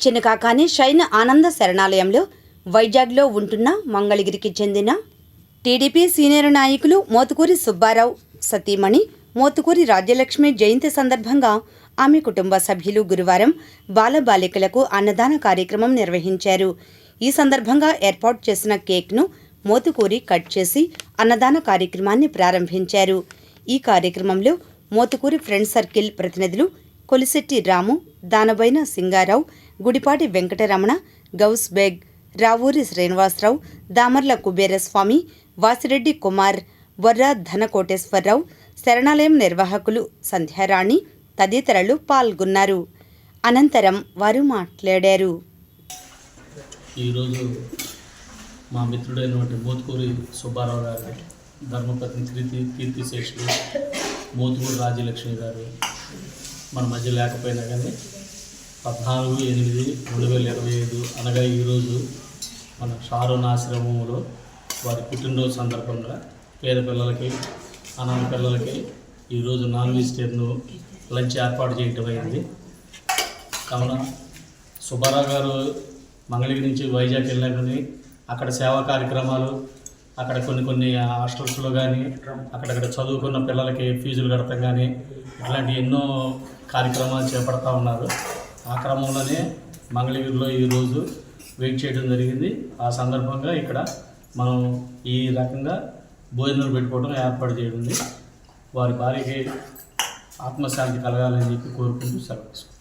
చిన్నకాకాని శైన ఆనంద శరణాలయంలో వైజాగ్లో ఉంటున్న మంగళగిరికి చెందిన టీడీపీ సీనియర్ నాయకులు మోతుకూరి సుబ్బారావు సతీమణి మోతుకూరి రాజ్యలక్ష్మి జయంతి సందర్భంగా ఆమె కుటుంబ సభ్యులు గురువారం బాలబాలికలకు అన్నదాన కార్యక్రమం నిర్వహించారు. ఈ సందర్భంగా ఏర్పాటు చేసిన కేక్ను మోతుకూరి కట్ చేసి అన్నదాన కార్యక్రమాన్ని ప్రారంభించారు. ఈ కార్యక్రమంలో మోతుకూరి ఫ్రెండ్ సర్కిల్ ప్రతినిధులు కొలిశెట్టి రాము దానబైన సింగారావు గుడిపాటి వెంకటరమణ గౌస్ బేగ్ రావూరి శ్రీనివాసరావు దామర్ల కుబేరస్వామి వాసిరెడ్డి కుమార్ వర్రా ధనకోటేశ్వరరావు శరణాలయం నిర్వాహకులు సంధ్యారాణి తదితరులు పాల్గొన్నారు. అనంతరం వారు మాట్లాడారు. ఈరోజు మా మిత్రుడైనటువంటి మోతుకూరి సుబ్బారావు గారు ధర్మపత్ని కీర్తి కీర్తిశేషులు మోతుకూరి రాజ్యలక్ష్మి గారు మన మధ్య లేకపోయినా కానీ పద్నాలుగు ఎనిమిది రెండు వేల ఇరవై ఐదు అనగా ఈరోజు మన షారోన్ ఆశ్రమంలో వారి పుట్టినరోజు సందర్భంగా పేద పిల్లలకి అనాథ పిల్లలకి ఈరోజు నాన్ వెజిటేరియన్ లంచ్ ఏర్పాటు చేయటం అయింది. కావున సుబ్బారావు గారు మంగళగిరి నుంచి వైజాగ్ వెళ్ళినా కానీ అక్కడ సేవా కార్యక్రమాలు అక్కడ కొన్ని కొన్ని హాస్టల్స్లో కానీ అక్కడక్కడ చదువుకున్న పిల్లలకి ఫీజులు కడతాం కానీ ఇట్లాంటి ఎన్నో కార్యక్రమాలు చేపడతా ఉన్నారు. ఆ క్రమంలోనే మంగళగిరిలో ఈరోజు వెయిట్ చేయడం జరిగింది. ఆ సందర్భంగా ఇక్కడ మనం ఈ రకంగా భోజనాలు పెట్టుకోవడం ఏర్పాటు చేయడం వారి భార్యకి ఆత్మశాంతి కలగాలని చెప్పి కోరుకుంటూ సెలవు